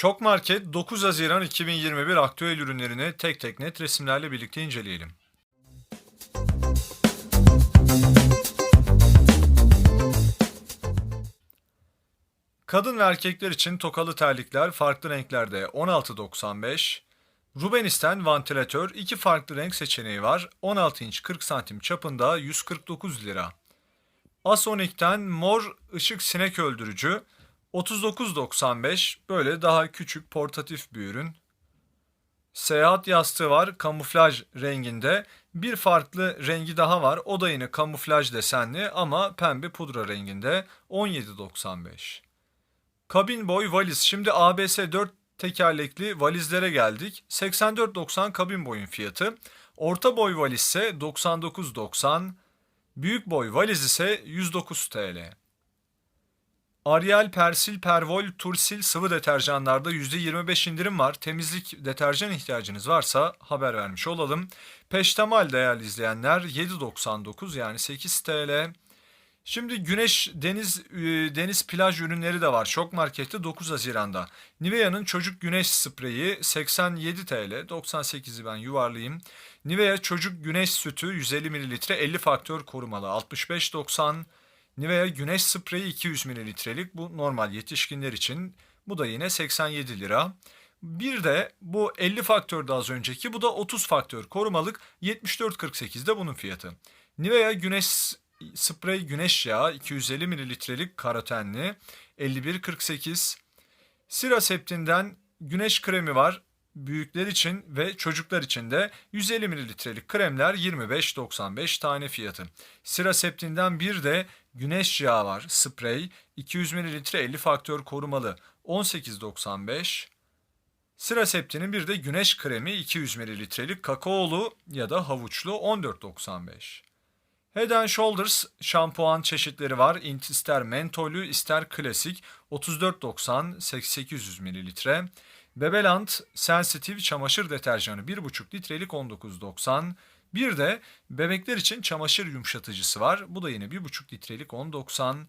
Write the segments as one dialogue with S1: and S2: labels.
S1: Şok Market 9 Haziran 2021 aktüel ürünlerini tek tek net resimlerle birlikte inceleyelim. Kadın ve erkekler için tokalı terlikler farklı renklerde 16.95. Rubenis'ten vantilatör iki farklı renk seçeneği var. 16 inç 40 santim çapında 149 lira. Asonic'ten mor ışık sinek öldürücü 39.95 böyle daha küçük portatif bir ürün. Seyahat yastığı var kamuflaj renginde. Bir farklı rengi daha var. O da yine kamuflaj desenli ama pembe pudra renginde 17.95. Kabin boy valiz. Şimdi ABS 4 tekerlekli valizlere geldik. 84.90 kabin boyun fiyatı. Orta boy valiz ise 99.90. Büyük boy valiz ise 109 TL. Ariel, Persil, Pervol, Tursil sıvı deterjanlarda %25 indirim var. Temizlik deterjan ihtiyacınız varsa haber vermiş olalım. Peştemal değerli izleyenler 7.99 yani 8 TL. Şimdi güneş, deniz, e, deniz plaj ürünleri de var. Şok Market'te 9 Haziran'da. Nivea'nın çocuk güneş spreyi 87 TL. 98'i ben yuvarlayayım. Nivea çocuk güneş sütü 150 ml 50 faktör korumalı 65.90. Nivea güneş spreyi 200 mililitrelik bu normal yetişkinler için. Bu da yine 87 lira. Bir de bu 50 faktör de az önceki bu da 30 faktör korumalık 74.48'de bunun fiyatı. Nivea güneş sprey güneş yağı 250 mililitrelik karotenli 51.48. Siraseptin'den güneş kremi var büyükler için ve çocuklar için de 150 mililitrelik kremler 25.95 tane fiyatı. Siraseptin'den bir de güneş yağı var sprey 200 mililitre 50 faktör korumalı 18.95. Siraseptin'in bir de güneş kremi 200 mililitrelik kakaolu ya da havuçlu 14.95. Head and Shoulders şampuan çeşitleri var. İster mentolü ister klasik 34.90 800 mililitre. Bebeland Sensitive çamaşır deterjanı 1,5 litrelik 19.90. Bir de bebekler için çamaşır yumuşatıcısı var. Bu da yine 1,5 litrelik 10.90.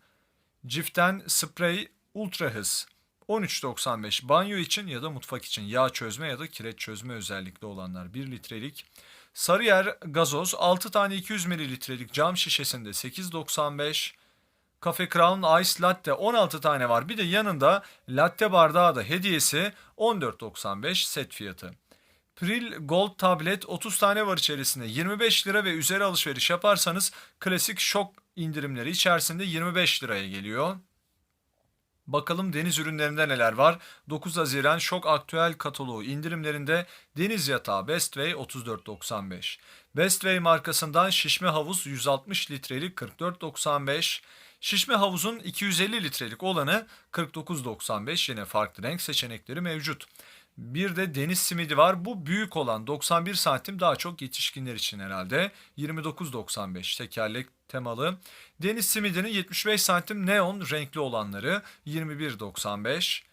S1: Cif'ten sprey ultra hız 13.95 banyo için ya da mutfak için yağ çözme ya da kireç çözme özellikli olanlar 1 litrelik. Sarıyer gazoz 6 tane 200 mililitrelik cam şişesinde 8.95. Cafe Crown Ice Latte 16 tane var. Bir de yanında latte bardağı da hediyesi 14.95 set fiyatı. Pril Gold Tablet 30 tane var içerisinde. 25 lira ve üzeri alışveriş yaparsanız klasik şok indirimleri içerisinde 25 liraya geliyor. Bakalım deniz ürünlerinde neler var? 9 Haziran şok aktüel kataloğu indirimlerinde deniz yatağı Bestway 34.95. Bestway markasından şişme havuz 160 litrelik 44.95. Şişme havuzun 250 litrelik olanı 49.95 yine farklı renk seçenekleri mevcut. Bir de deniz simidi var. Bu büyük olan 91 santim daha çok yetişkinler için herhalde. 29.95 tekerlek temalı. Deniz simidinin 75 santim neon renkli olanları 21.95.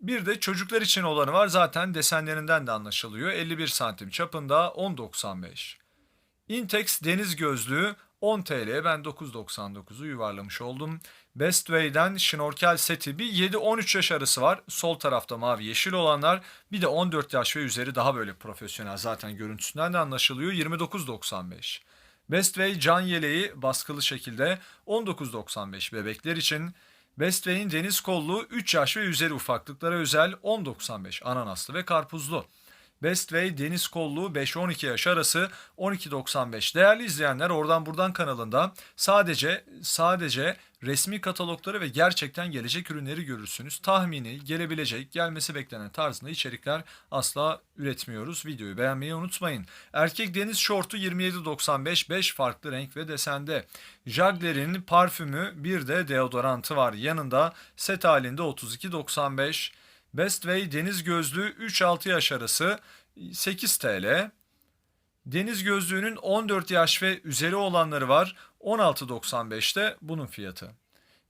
S1: Bir de çocuklar için olanı var. Zaten desenlerinden de anlaşılıyor. 51 santim çapında 10.95. Intex deniz gözlüğü 10 TL'ye ben 9.99'u yuvarlamış oldum. Bestway'den şnorkel seti bir 7-13 yaş arası var. Sol tarafta mavi yeşil olanlar bir de 14 yaş ve üzeri daha böyle profesyonel zaten görüntüsünden de anlaşılıyor 29.95. Bestway can yeleği baskılı şekilde 19.95 bebekler için. Bestway'in deniz kollu 3 yaş ve üzeri ufaklıklara özel 10.95 ananaslı ve karpuzlu. Bestway deniz kolluğu 5-12 yaş arası 12.95. Değerli izleyenler oradan buradan kanalında sadece sadece resmi katalogları ve gerçekten gelecek ürünleri görürsünüz. Tahmini, gelebilecek, gelmesi beklenen tarzında içerikler asla üretmiyoruz. Videoyu beğenmeyi unutmayın. Erkek deniz şortu 27.95 5 farklı renk ve desende. Jagler'in parfümü bir de deodorantı var. Yanında set halinde 32.95. Bestway deniz gözlüğü 3-6 yaş arası 8 TL. Deniz gözlüğünün 14 yaş ve üzeri olanları var. 16.95'te bunun fiyatı.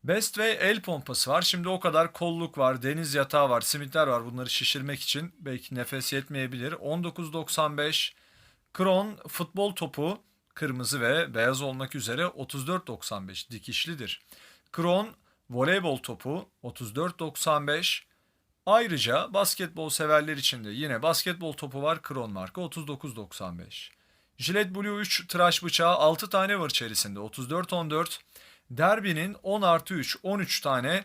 S1: Bestway el pompası var. Şimdi o kadar kolluk var, deniz yatağı var, simitler var. Bunları şişirmek için belki nefes yetmeyebilir. 19.95. Kron futbol topu kırmızı ve beyaz olmak üzere 34.95 dikişlidir. Kron voleybol topu 34.95. Ayrıca basketbol severler için de yine basketbol topu var Kron marka 39.95. Gillette Blue 3 tıraş bıçağı 6 tane var içerisinde 34.14. Derby'nin 10 artı 3 13 tane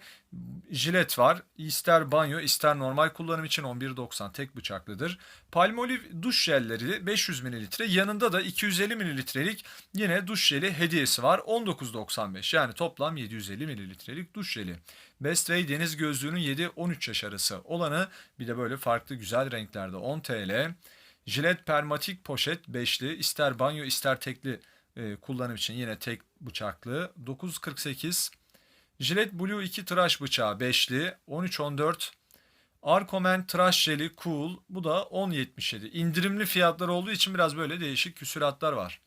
S1: jilet var. İster banyo ister normal kullanım için 11.90 tek bıçaklıdır. Palmolive duş jelleri 500 ml yanında da 250 mililitrelik yine duş jeli hediyesi var 19.95 yani toplam 750 mililitrelik duş jeli. Best Way deniz gözlüğünün 7-13 yaş arası olanı bir de böyle farklı güzel renklerde 10 TL. Jilet permatik poşet beşli ister banyo ister tekli e, kullanım için yine tek bıçaklı 9.48. Gillette Blue 2 tıraş bıçağı beşli 13.14. Arcomen tıraş jeli cool bu da 10.77. İndirimli fiyatlar olduğu için biraz böyle değişik küsuratlar var.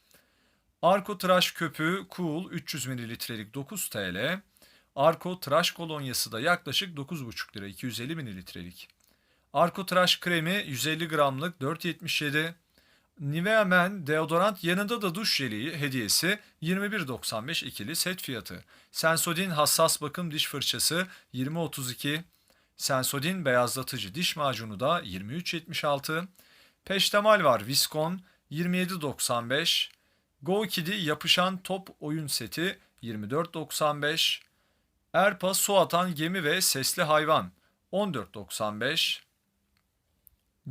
S1: Arko tıraş köpüğü cool 300 mililitrelik 9 TL. Arko tıraş kolonyası da yaklaşık 9,5 lira 250 mililitrelik. Arko tıraş kremi 150 gramlık 4.77. Nivea Men deodorant yanında da duş jeli hediyesi 21.95 ikili set fiyatı. Sensodyne hassas bakım diş fırçası 20.32. Sensodyne beyazlatıcı diş macunu da 23.76. Peştemal var Viscon 27.95. Go Kidi yapışan top oyun seti 24.95. Erpa su atan gemi ve sesli hayvan 14.95.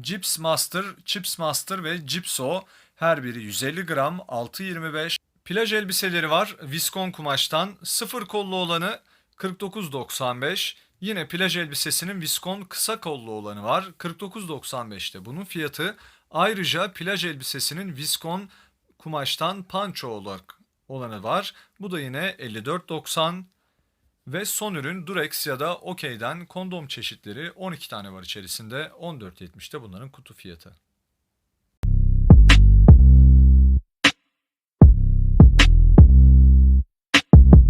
S1: Chips Master, Chips Master ve Cipso her biri 150 gram 6.25. Plaj elbiseleri var. Viskon kumaştan sıfır kollu olanı 49.95. Yine plaj elbisesinin viskon kısa kollu olanı var. 49.95'te bunun fiyatı. Ayrıca plaj elbisesinin viskon kumaştan panço olarak olanı var. Bu da yine 54.90. Ve son ürün Durex ya da Okey'den kondom çeşitleri 12 tane var içerisinde 14.70'te bunların kutu fiyatı.